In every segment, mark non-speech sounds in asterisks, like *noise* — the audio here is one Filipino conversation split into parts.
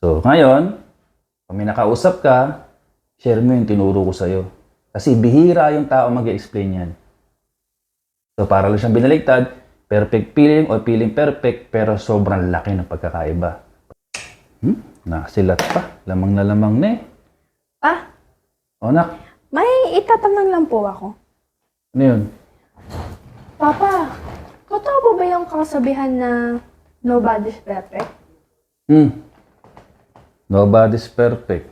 So, ngayon, kung may nakausap ka, share mo yung tinuro ko sa'yo. Kasi bihira yung tao mag explain yan. So, para lang siyang binaligtad, perfect feeling o feeling perfect, pero sobrang laki ng pagkakaiba. Hmm? Nakasilat pa. Lamang na lamang na eh. Ah, O, nak, may itatanong lang po ako. ano yun? Papa, totoo po ba yung kasabihan na nobody's perfect? Hmm. Nobody's perfect.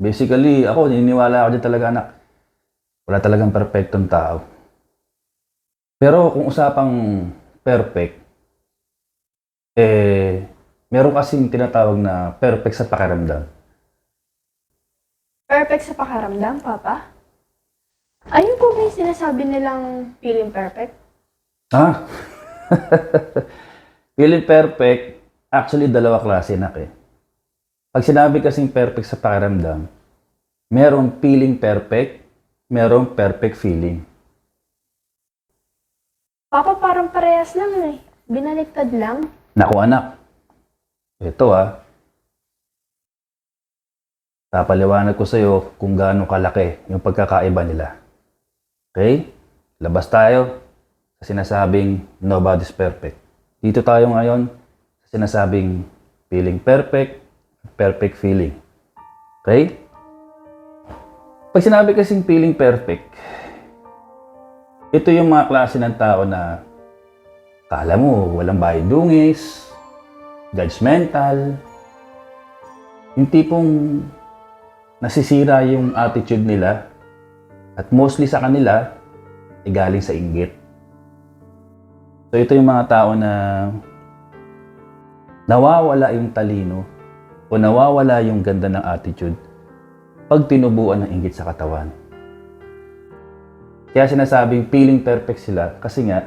Basically, ako, naniniwala ako dyan talaga, anak. Wala talagang perfectong tao. Pero kung usapang perfect, eh, meron kasing tinatawag na perfect sa pakiramdam. Perfect sa pakaramdam, Papa? Ayun po ba yung sinasabi nilang feeling perfect? Ah? *laughs* Feeling perfect, actually dalawa klase na eh. Pag sinabi kasing perfect sa pakiramdam, merong feeling perfect, merong perfect feeling. Papa, parang parehas lang eh. Binaliktad lang. Naku anak, ito ah. Papaliwanag ko sa iyo kung gaano kalaki yung pagkakaiba nila. Okay? Labas tayo sa sinasabing nobody's perfect. Dito tayo ngayon sa sinasabing feeling perfect, perfect feeling. Okay? Pag sinabi kasing feeling perfect, ito yung mga klase ng tao na kala mo walang bayad dungis, judgmental, yung tipong nasisira yung attitude nila at mostly sa kanila ay galing sa inggit. So ito yung mga tao na nawawala yung talino o nawawala yung ganda ng attitude pag tinubuan ng inggit sa katawan. Kaya sinasabing feeling perfect sila kasi nga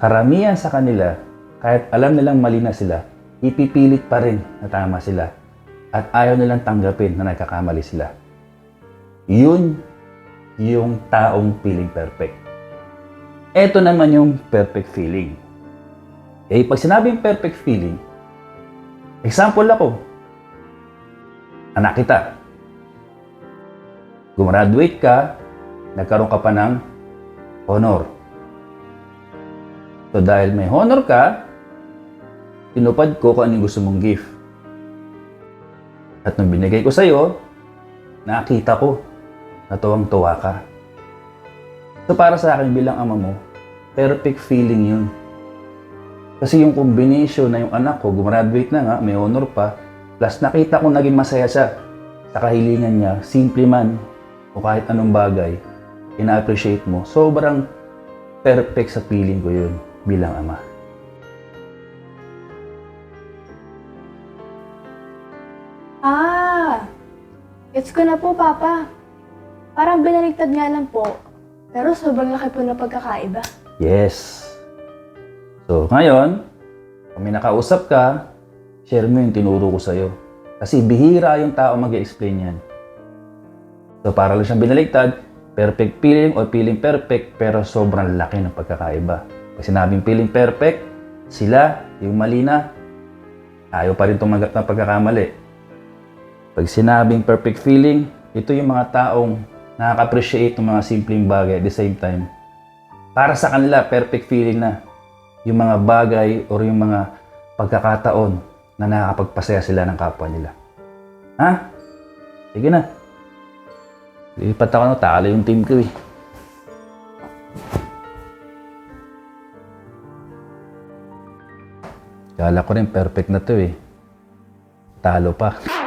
karamihan sa kanila kahit alam nilang mali na sila, ipipilit pa rin na tama sila at ayaw nilang tanggapin na nagkakamali sila. Yun yung taong feeling perfect. Ito naman yung perfect feeling. Eh, pag sinabing perfect feeling, example ako, anak kita, gumraduate ka, nagkaroon ka pa ng honor. So dahil may honor ka, tinupad ko kung anong gusto mong gift. At nung binigay ko sa'yo, nakita ko na tuwang-tuwa ka. So para sa akin bilang ama mo, perfect feeling yun. Kasi yung combination na yung anak ko, gumraduate na nga, may honor pa, plus nakita ko naging masaya siya sa kahilingan niya, simple man o kahit anong bagay, ina-appreciate mo, sobrang perfect sa feeling ko yun bilang ama. Ah, gets ko na po, Papa. Parang binaligtad nga lang po. Pero sobrang laki po ng pagkakaiba. Yes. So, ngayon, kung may nakausap ka, share mo yung tinuro ko sa'yo. Kasi bihira yung tao mag explain yan. So, para lang siyang binaligtad, perfect feeling o feeling perfect, pero sobrang laki ng pagkakaiba. Pag sinabing feeling perfect, sila, yung mali na, ayaw pa rin tumanggap ng pagkakamali. Pag sinabing perfect feeling, ito yung mga taong nakaka-appreciate ng mga simpleng bagay at the same time. Para sa kanila, perfect feeling na yung mga bagay or yung mga pagkakataon na nakakapagpasaya sila ng kapwa nila. Ha? Sige na. Lipat ako na, talo yung team ko eh. Kala ko rin perfect na to eh. Talo pa.